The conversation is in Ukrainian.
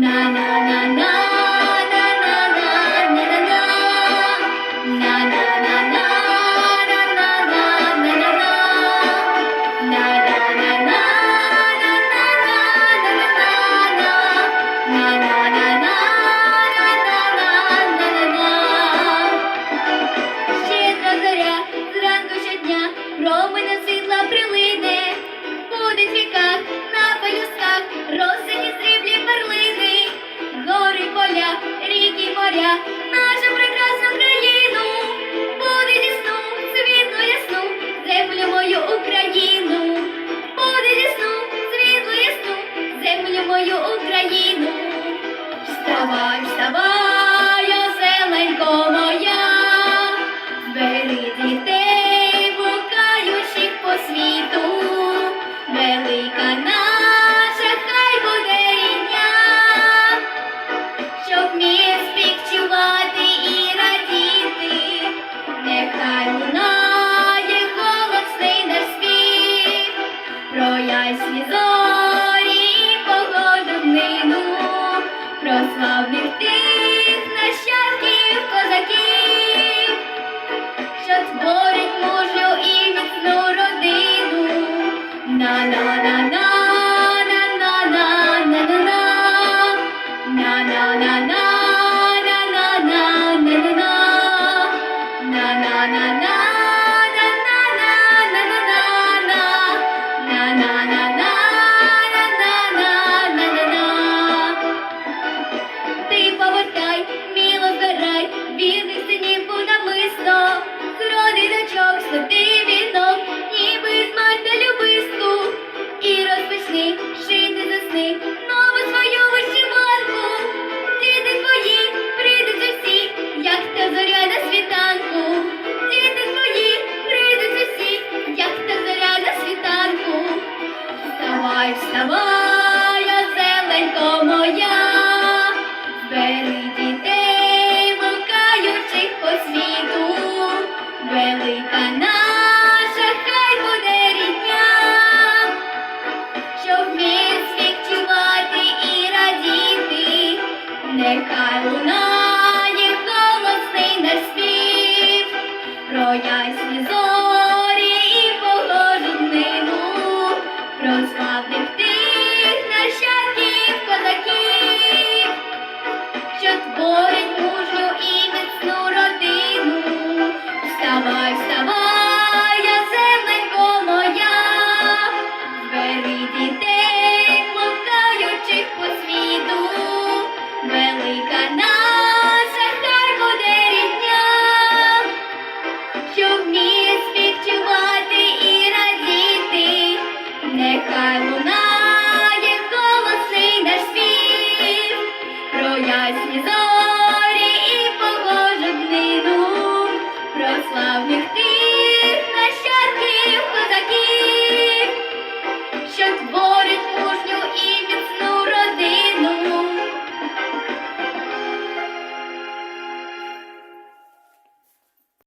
na na na мою Україну. Вставай, вставай, оселенько моя, збери дітей, блукаючих по світу, велика наша хай буде рідня, щоб міг співчувати і радіти, нехай лунає голосний наш спів, про ясні славних тих нащадків козаків, що творить мужню і міцну родину. На на на на на на на щоб міг співчувати і радіти, нехай лунає голосний наш спів, про ясні велика наша хай буде рідня, щоб вміє співчувати і радіти, нехай лунає голосний наш спів, проясні.